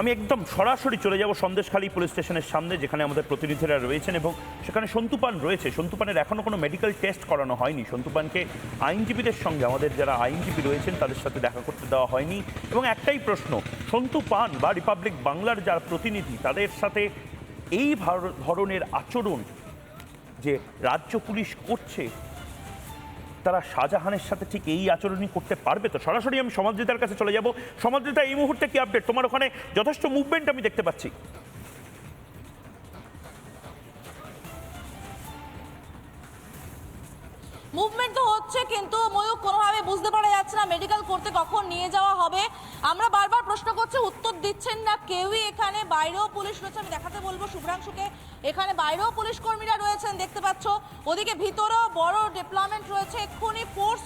আমি একদম সরাসরি চলে যাব সন্দেশখালী পুলিশ স্টেশনের সামনে, যেখানে আমাদের প্রতিনিধিরা রয়েছেন এবং সেখানে সন্তুপান রয়েছে। সন্তুপানের এখনও কোনো মেডিকেল টেস্ট করানো হয়নি। সন্তুপানকে আইনজীবীদের সঙ্গে, আমাদের যারা আইনজীবী রয়েছেন, তাদের সাথে দেখা করতে দেওয়া হয়নি। এবং একটাই প্রশ্ন সন্তু পান বা রিপাবলিক বাংলার যারা প্রতিনিধি, তাদের সাথে এই ধরনের আচরণ যে রাজ্য পুলিশ করছে তারা শাহজাহানের সাথে ঠিক এই আচরণই করতে পারবে তো? সরাসরি আমি সমাজজিতার কাছে চলে যাব। সমাজজিতা এই মুহূর্তে কি আপডেট তোমার ওখানে যথেষ্ট মুভমেন্ট আমি দেখতে পাচ্ছি। দিচ্ছেন না, কেউই এখানে, বাইরেও পুলিশ রয়েছে। আমি দেখাতে বলব শুভ্রাংশুকে। এখানে বাইরেও পুলিশ কর্মীরা রয়েছেন, দেখতে পাচ্ছ। ওদিকে ভিতরেও বড় ডিপ্লয়মেন্ট রয়েছে। এক্ষুনি ফোর্স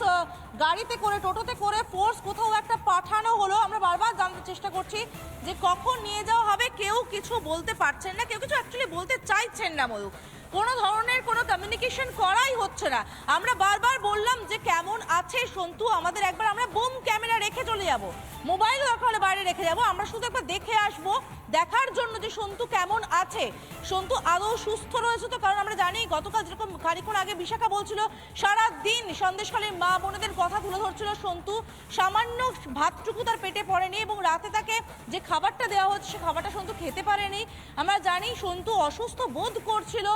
গাড়িতে করে, টোটোতে করে ফোর্স কোথাও একটা পাঠানো হলো। আমরা বারবার জানতে চেষ্টা করছি যে কখন নিয়ে যাওয়া হবে। কেউ কিছু বলতে পারছেন না, কেউ কিছু অ্যাকচুয়ালি বলতে চাইছেন না ময়ূক কোনো ধরনের কোনো কমিউনিকেশন করাই হচ্ছে না। আমরা বারবার বললাম যে কেমন আছে সন্তু, আমাদের একবার আমরা বুম ক্যামেরা রেখে চলে যাব। মোবাইল হলে বাইরে রেখে যাব। আমরা শুধু একবার দেখে আসব, দেখার জন্য যে সন্তু কেমন আছে। সন্তু আদৌ সুস্থ রয়েছে তো, কারণ আমরা জানি গতকাল যেরকম খানিক্ষণ আগে বিশাখা বলছিল সারা দিন সন্দেশখালীর মা বোনেদের কথা তুলে ধরছিল সন্তু। সামান্য ভাতটুকু তার পেটে পড়েনি এবং রাতে তাকে যে খাবারটা দেওয়া হচ্ছে, সে খাবারটা সন্তু খেতে পারেনি। আমরা জানি সন্তু অসুস্থ বোধ করছিল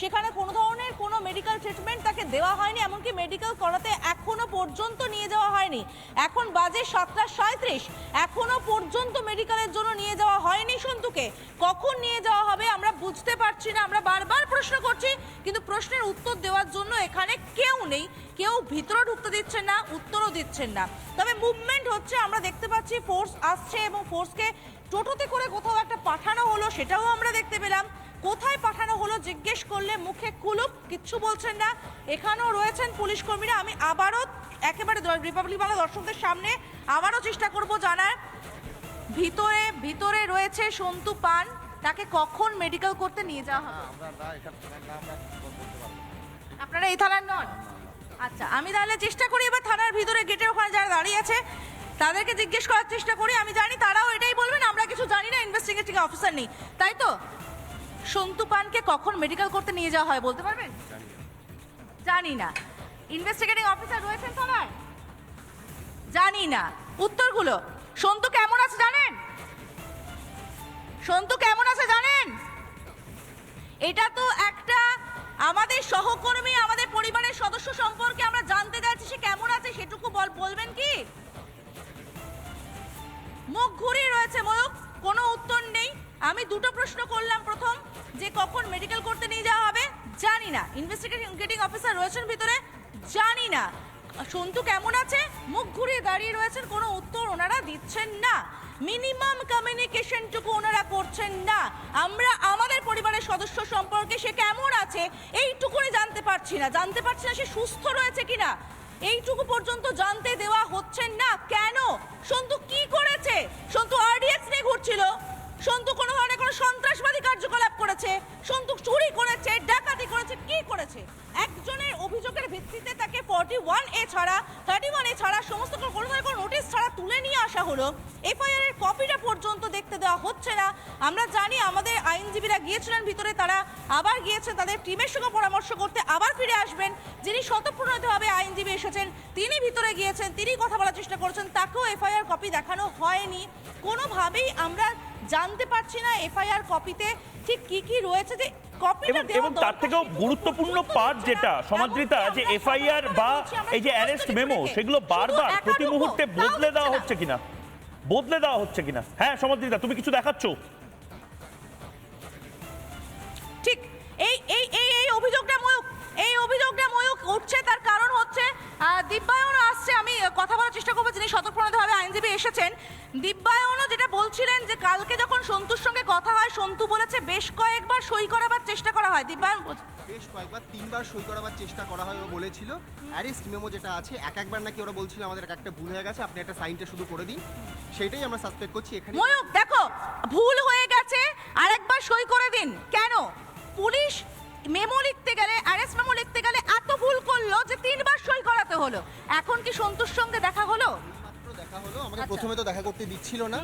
সেখানে কোনো ধরনের কোনো মেডিকেল ট্রিটমেন্ট তাকে দেওয়া হয়নি, এমনকি মেডিকেল করাতে এখনও পর্যন্ত নিয়ে যাওয়া হয়নি। এখন বাজে সাতটা সাঁত্রিশ এখনও পর্যন্ত মেডিকেলের জন্য নিয়ে যাওয়া হয়নি সন্তুকে। কখন নিয়ে যাওয়া হবে আমরা বুঝতে পারছি না, আমরা বারবার প্রশ্ন করছি, কিন্তু প্রশ্নের উত্তর দেওয়ার জন্য এখানে কেউ নেই, কেউ ভিতরে ঢুকতে দিচ্ছেন না, উত্তরও দিচ্ছেন না। তবে মুভমেন্ট হচ্ছে, আমরা দেখতে পাচ্ছি ফোর্স আসছে এবং ফোর্সকে টোটোতে করে কোথাও একটা পাঠানো হলো, সেটাও আমরা দেখতে পেলাম। কোথায় পাঠানো হলো জিজ্ঞেস করলে মুখে কুলুপ কিচ্ছু বলছেন না। এখানেও রয়েছেন পুলিশ কর্মীরা। আমি আবারও একেবারে রিপাবলিক বাংলা দর্শকদের সামনে আবারও চেষ্টা করব জানার। ভিতরে ভিতরে রয়েছে সন্তু পান। তাকে কখন মেডিকেল করতে নিয়ে যাওয়া হবে? আপনারা এই থানার নন? আচ্ছা আমি তাহলে চেষ্টা করি এবার থানার ভিতরে গেটের ওখানে যারা দাঁড়িয়ে আছে তাদেরকে জিজ্ঞেস করার চেষ্টা করি। আমি জানি তারাও এটাই বলবেন আমরা কিছু জানি না ইনভেস্টিগেটিং অফিসার নেই। তাই তো? সন্তু পানকে কখন মেডিকেল করতে নিয়ে যাওয়া হয় বলতে পারবেন? জানি না। ইনভেস্টিগেটিং অফিসার রয়েছেন থানায় জানি না। উত্তরগুলো। সন্তু কেমন আছে জানেন? সন্তু কেমন আছে জানেন? এটা তো একটা আমাদের সহকর্মী, আমাদের পরিবারের সদস্য সম্পর্কে আমরা জানতে চাইছি সে কেমন আছে সেটুকু বল, বলবেন কি? মুখ ঘুরিয়ে রয়েছে নেই আমি দুটো প্রশ্ন করলাম প্রথম, যে কখন মেডিকেল করতে নিয়ে যাওয়া হবে? জানি না। ইনভেস্টিগেটিং অফিসার রয়েছেন ভিতরে? জানি না। সন্তু কেমন আছে? মুখ ঘুরিয়ে দাঁড়িয়ে রয়েছেন, কোনো উত্তর ওনারা দিচ্ছেন না। মিনিমাম কমিউনিকেশনটুকু ওনারা করছেন না। আমরা আমাদের পরিবারের সদস্য সম্পর্কে সে কেমন আছে, এইটুকুনি জানতে পারছি না। জানতে পারছি না সে সুস্থ রয়েছে কিনা। এইটুকু পর্যন্ত জানতে দেওয়া হচ্ছে না। কেন? সন্তু কি করেছে? সন্তু আরডিএক্স নিয়ে ঘুরছিল। সন্তু কোনো ধরনের কোনো সন্ত্রাসবাদী কার্যকলাপ করেছে? সন্তু চুরি করেছে, ডাকাতি করেছে, কি করেছে? একজনের অভিযোগের ভিত্তিতে তাকে ফর্টি ওয়ান এ ছাড়া থার্টি ওয়ান এ ছাড়া সমস্ত কোনো কোনো ধরনের কোনো নোটিশ ছাড়া আসা হলো এফআইআর এর কপিটা পর্যন্ত দেখতে দেওয়া হচ্ছে না। আমরা জানি আমাদের আইনজীবীরা গিয়েছিলেন ভিতরে, তারা আবার গিয়েছেন, তাদের টিমের সঙ্গে পরামর্শ করতে আবার ফিরে আসবেন। যিনি স্বতঃপ্রণোদিতভাবে আইনজীবী এসেছেন, তিনি ভিতরে গিয়েছেন, তিনি কথা বলার চেষ্টা করেছেন, তাকেও এফআইআর কপি দেখানো হয়নি। কোনোভাবেই আমরা জানতে পারছি না এফআইআর কপিতে ঠিক কি কি রয়েছে, যে এবং এবং তার থেকেও গুরুত্বপূর্ণ পার্ট যেটা সমাদৃতা যে এফআইআর বা এই যে অ্যারেস্ট মেমো সেগুলো বারবার প্রতি মুহূর্তে বদলে দেওয়া হচ্ছে কিনা? বদলে দেওয়া হচ্ছে কিনা? হ্যাঁ সমাদৃতা তুমি কিছু দেখাচ্ছ? ঠিক এই এই এই এই অভিযোগটা ময়ূক এই অভিযোগটা ময়ূক উঠছে তার কারণ হচ্ছে আহ, দিব্যায়নও আসছে আমি কথা বলার চেষ্টা করব যিনি স্বতঃপ্রণোদিতভাবে আইনজীবী এসেছেন। দিব্যায়নও যেটা বলছিলেন যে কালকে যখন সন্তুর সঙ্গে কথা হয় সন্তু বলেছে বেশ কয়েকবার সই করা হয় বেশ কয়েকবার তিনবার সই করাবার চেষ্টা করা হয় ও বলেছিল। অ্যারেস্ট মেমো যেটা আছে এক একবার নাকি ওরা বলছিল আমাদের এক একটা ভুল হয়ে গেছে আপনি একটা সাইনটা শুধু করে দিন। সেটাই আমরা সাসপেক্ট করছি এখানে ময়ূক দেখো ভুল হয়ে গেছে আরেকবার সই করে দিন। কেন? পুলিশ মেমো লিখতে গেলে অ্যারেস্ট মেমো লিখতে গেলে এত ভুল করল যে তিনবার সই করাতে হলো। এখন কি সন্তুর সঙ্গে দেখা হলো? দেখা হলো আমাকে আচ্ছা। প্রথমে তো দেখা করতে দিচ্ছিল না।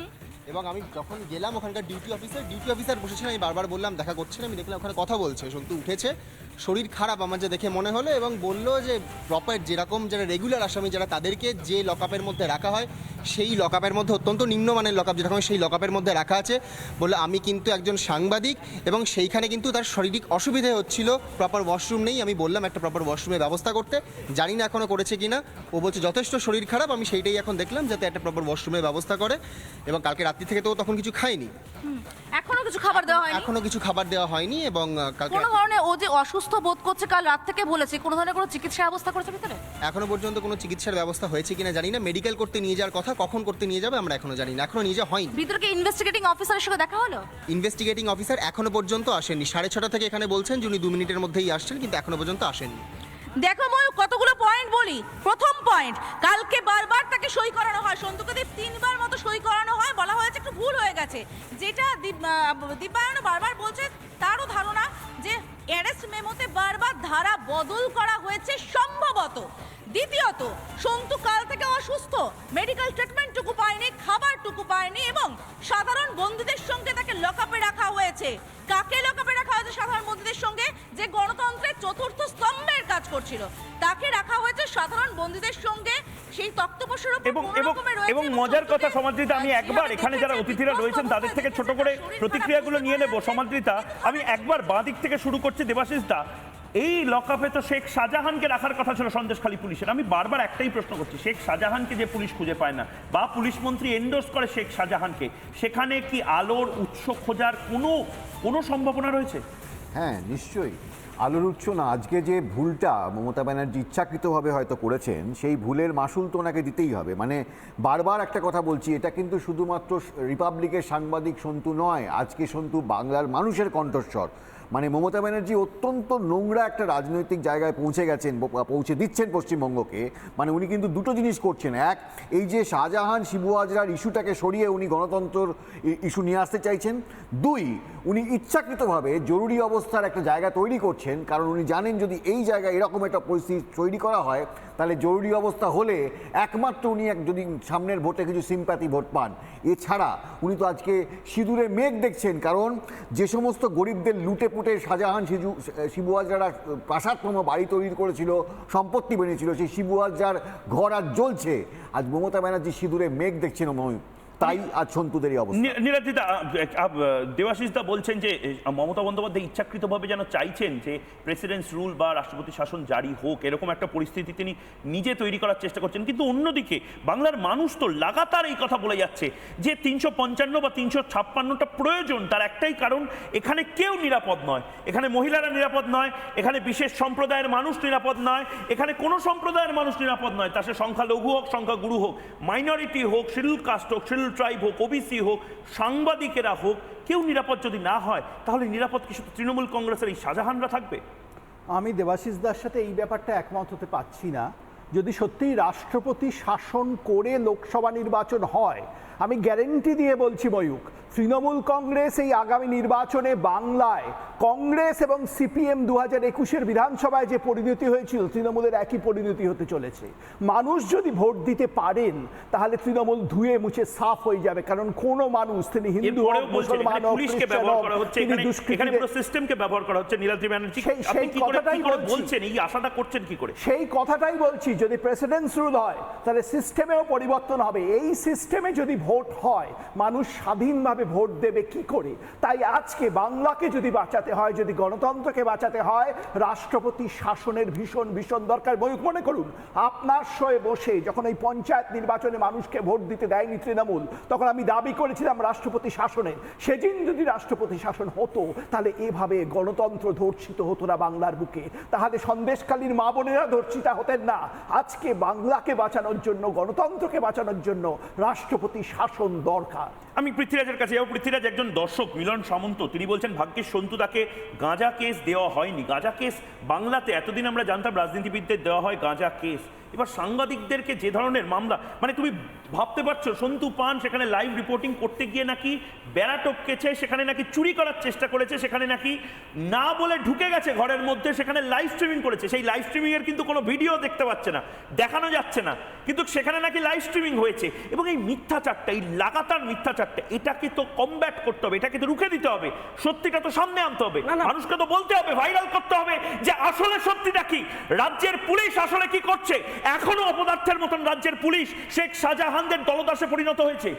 এবং আমি যখন গেলাম ওখানকার ডিউটি অফিসার ডিউটি অফিসার বসেছিলেন আমি বারবার বললাম, দেখা করছেন আমি দেখলাম ওখানে কথা বলছে, সন্তু উঠেছে। শরীর খারাপ আমার যে দেখে মনে হলো এবং বলল যে প্রপার যেরকম যারা রেগুলার আসামি যারা তাদেরকে যে লকআপের মধ্যে রাখা হয় সেই লকআপের মধ্যে অত্যন্ত নিম্নমানের লকআপ যেরকম সেই লকআপের মধ্যে রাখা আছে। বলল আমি কিন্তু একজন সাংবাদিক এবং সেইখানে কিন্তু তার শারীরিক অসুবিধে হচ্ছিল। প্রপার ওয়াশরুম নেই। আমি বললাম একটা প্রপার ওয়াশরুমের ব্যবস্থা করতে। জানি না এখনও করেছে কিনা। ও বলছে যথেষ্ট শরীর খারাপ। আমি সেইটাই এখন দেখলাম যাতে একটা প্রপার ওয়াশরুমের ব্যবস্থা করে এবং কালকে রাত্রি থেকে তো তখন কিছু খায়নি। এখনও কিছু খাবার দেওয়া হয়নি? এখনও কিছু খাবার দেওয়া হয়নি এবং কালকে কোনো ধরনের ও যে অসুস্থ বোধ করছে কাল রাত থেকে বলেছে। কোনো ধরনের কোনো চিকিৎসা ব্যবস্থা করেছে ভিতরে? এখনও পর্যন্ত কোনো চিকিৎসার ব্যবস্থা হয়েছে কিনা জানি না। মেডিকেল করতে নিয়ে যাওয়ার কথা কখন করতে নিয়ে যাবে আমরা এখনও জানি না। এখনও নিয়ে যাওয়া হয়নি। ভিতরে কি ইনভেস্টিগেটিং অফিসারের সঙ্গে দেখা হলো? ইনভেস্টিগেটিং অফিসার এখনও পর্যন্ত আসেননি। সাড়ে ছটা থেকে এখানে বলছেন যে উনি দু মিনিটের মধ্যেই আসছেন কিন্তু এখনও পর্যন্ত আসেননি। দেখো ময়ূক কতগুলো পয়েন্ট বলি। প্রথম পয়েন্ট কালকে বারবার তাকে সই করানো হয়। সন্তুকদীপ তিনবার মতো সই করানো হয় বলা হয়েছে একটু ভুল হয়ে গেছে। যেটা দীপায়ন বারবার বলছে তারও ধারণা যে অ্যারেস্ট মেমোতে বারবার ধারা বদল করা হয়েছে সম্ভবত। দ্বিতীয়ত, সন্তু কাল থেকে অসুস্থ। মেডিকেল ট্রিটমেন্টটুকু পায়নি, খাবারটুকু পায়নি এবং সাধারণ বন্ধুদের সঙ্গে তাকে লকআপে রাখা হয়েছে। কাকে লকআপে রাখা হয়েছে সাধারণ বন্ধুদের সঙ্গে? যে গণতন্ত্রের চতুর্থ স্তম্ভের কাজ করছিল। তাকে রাখা হয়েছে সাধারণ বন্ধুদের সঙ্গে। সেই তক্তপোষের উপর এবং এবং এবং মজার কথা সমাদৃতা আমি একবার এখানে যারা অতিথিরা রয়েছেন তাদের থেকে ছোট করে প্রতিক্রিয়াগুলো নিয়ে নেব। সমাদৃতা আমি একবার বাঁ দিক থেকে শুরু করছি দেবাশিস দা এই লকআপে তো শেখ শাহজাহানকে রাখার কথা ছিল সন্দেশখালী পুলিশের। আমি বারবার একটাই প্রশ্ন করছি শেখ শাহজাহানকে যে পুলিশ খুঁজে পায় না বা পুলিশ মন্ত্রী এন্ডোর্স করে শেখ শাহজাহানকে সেখানে কি আলোর উৎস খোঁজার কোনো কোনো সম্ভাবনা রয়েছে? হ্যাঁ নিশ্চয়ই। আলোর উৎস না, আজকে যে ভুলটা মমতা ব্যানার্জি ইচ্ছাকৃতভাবে হয়তো করেছেন, সেই ভুলের মাসুল তো ওনাকে দিতেই হবে। মানে বারবার একটা কথা বলছি, এটা কিন্তু শুধুমাত্র রিপাবলিকের সাংবাদিক সন্তু নয়, আজকে সন্তু বাংলার মানুষের কণ্ঠস্বর। মানে মমতা ব্যানার্জি অত্যন্ত নোংরা একটা রাজনৈতিক জায়গায় পৌঁছে গেছেন পৌঁছে দিচ্ছেন পশ্চিমবঙ্গকে। মানে উনি কিন্তু দুটো জিনিস করছেন। এক, এই যে শাহজাহান, শিবু হাজরার ইস্যুটাকে সরিয়ে উনি গণতন্ত্রর ইস্যু নিয়ে আসতে চাইছেন। দুই, উনি ইচ্ছাকৃতভাবে জরুরি অবস্থার একটা জায়গা তৈরি করছেন। কারণ উনি জানেন যদি এই জায়গায় এরকম একটা পরিস্থিতি তৈরি করা হয়, তাহলে জরুরি অবস্থা হলে একমাত্র উনি এক, যদি সামনের ভোটে কিছু সিম্প্যাথি ভোট পান। এছাড়া উনি তো আজকে সিঁদুরে মেঘ দেখছেন, কারণ যে সমস্ত গরিবদের লুটে পুটে শাহজাহান শিজু শিবু হাজরা প্রাসাদতম বাড়ি তৈরি করেছিল, সম্পত্তি বেরিয়েছিল সেই শিবু হাজরার ঘর আজ জ্বলছে। আজ মমতা ব্যানার্জি সিঁদুরে মেঘ দেখছেন ময়ূর তাই আজ সন্তুদের এই অবস্থা। নি- নীরাজিতা দেবাশিস দা বলছেন যে মমতা বন্দ্যোপাধ্যায় ইচ্ছাকৃতভাবে যেন চাইছেন যে প্রেসিডেন্টস রুল বা রাষ্ট্রপতি শাসন জারি হোক, এরকম একটা পরিস্থিতি তিনি নিজে তৈরি করার চেষ্টা করছেন। কিন্তু অন্যদিকে, বাংলার মানুষ তো লাগাতার এই কথা বলে যাচ্ছে যে, তিনশো পঞ্চান্ন বা তিনশো ছাপ্পান্নটা প্রয়োজন, তার একটাই কারণ, এখানে কেউ নিরাপদ নয়। এখানে মহিলারা নিরাপদ নয়, এখানে বিশেষ সম্প্রদায়ের মানুষ নিরাপদ নয়, এখানে কোনো সম্প্রদায়ের মানুষ নিরাপদ নয়। তা সে সংখ্যালঘু হোক, সংখ্যাগুরু হোক মাইনরিটি হোক, শিডিউল কাস্ট হোক, শিডিউল ট্রাইব হোক, ওবিসি হোক, সাংবাদিকেরা হোক, কেউ নিরাপদ যদি না হয়, তাহলে নিরাপদ কি শুধু তৃণমূল কংগ্রেসের এই শাহজাহানরা থাকবে? আমি দেবাশিস দার সাথে এই ব্যাপারটা একমত হতে পারছি না। যদি সত্যিই রাষ্ট্রপতি শাসন করে লোকসভা নির্বাচন হয় আমি গ্যারেন্টি দিয়ে বলছি ময়ূক তৃণমূল কংগ্রেস এই আগামী নির্বাচনে বাংলায় কংগ্রেস এবং সিপিএম দু হাজার একুশের বিধানসভায় যে পরিণতি হয়েছিল তৃণমূলের একই পরিণতি হতে চলেছে। মানুষ যদি ভোট দিতে পারেন তাহলে তৃণমূল ধুয়ে মুছে সাফ হয়ে যাবে কারণ কোনো মানুষ তিনি হিন্দু হোক মুসলমান হোক সিস্টেমকে ব্যবহার করা হচ্ছে নীলাদ্রি ব্যানার্জি। সেই- কথাটাই বলছি। বলছেন? এই আশাটা করছেন কি করে? সেই কথাটাই বলছি যদি প্রেসিডেন্টস রুল হয় তাহলে সিস্টেমেও পরিবর্তন হবে। এই সিস্টেমে যদি ভোট হয়, মানুষ স্বাধীনভাবে ভোট দেবে কি করে? তাই আজকে বাংলাকে যদি বাঁচাতে হয়, যদি গণতন্ত্রকে বাঁচাতে হয়, রাষ্ট্রপতি শাসনের ভীষণ ভীষণ দরকার। ময়ূক মনে করুন, আপনার শয়ে বসে যখন এই পঞ্চায়েত নির্বাচনে মানুষকে ভোট দিতে দেয়নি তৃণমূল, তখন আমি দাবি করেছিলাম রাষ্ট্রপতি শাসনের সেদিন যদি রাষ্ট্রপতি শাসন হতো, তাহলে এভাবে গণতন্ত্র ধর্ষিত হতো না বাংলার বুকে। তাহলে সন্দেশকালীন মা বোনেরা ধর্ষিতা হতেন না। আজকে বাংলাকে বাঁচানোর জন্য, গণতন্ত্রকে বাঁচানোর জন্য রাষ্ট্রপতি শাসন দরকার। আমি পৃথ্বীরাজের কাছে যাব। পৃথ্বীরাজ একজন দর্শক, মিলন সামন্ত। তিনি বলছেন, ভাগ্যের সন্তু তাকে গাঁজা কেস দেওয়া হয়নি। গাঁজা কেস বাংলাতে এতদিন আমরা জানতাম রাজনীতিবিদদের দেওয়া হয় গাঁজা কেস। এবার সাংবাদিকদেরকে যে ধরনের মামলা মানে তুমি ভাবতে পারছ সন্তু পান সেখানে লাইভ রিপোর্টিং করতে গিয়ে নাকি বেড়া টপকেছে সেখানে নাকি চুরি করার চেষ্টা করেছে সেখানে নাকি না বলে ঢুকে গেছে ঘরের মধ্যে সেখানে লাইভ স্ট্রিমিং করেছে। সেই লাইভ স্ট্রিমিং এর কিন্তু কোনো ভিডিও দেখতে পাচ্ছে না দেখানো যাচ্ছে না। কিন্তু সেখানে নাকি লাইভ স্ট্রিমিং হয়েছে। এবং এই মিথ্যাচারটা এই লাগাতার মিথ্যাচারটা এটাকে তো কমব্যাট করতে হবে এটাকে তো রুখে দিতে হবে। সত্যিটা তো সামনে আনতে হবে। মানুষকে তো বলতে হবে ভাইরাল করতে হবে যে আসলে সত্যিটা কি? রাজ্যের পুলিশ আসলে কি করছে? এখনও অপদার্থের মতন রাজ্যের পুলিশ শেখ শাহজাহানদের দলদাসে পরিণত হয়েছে।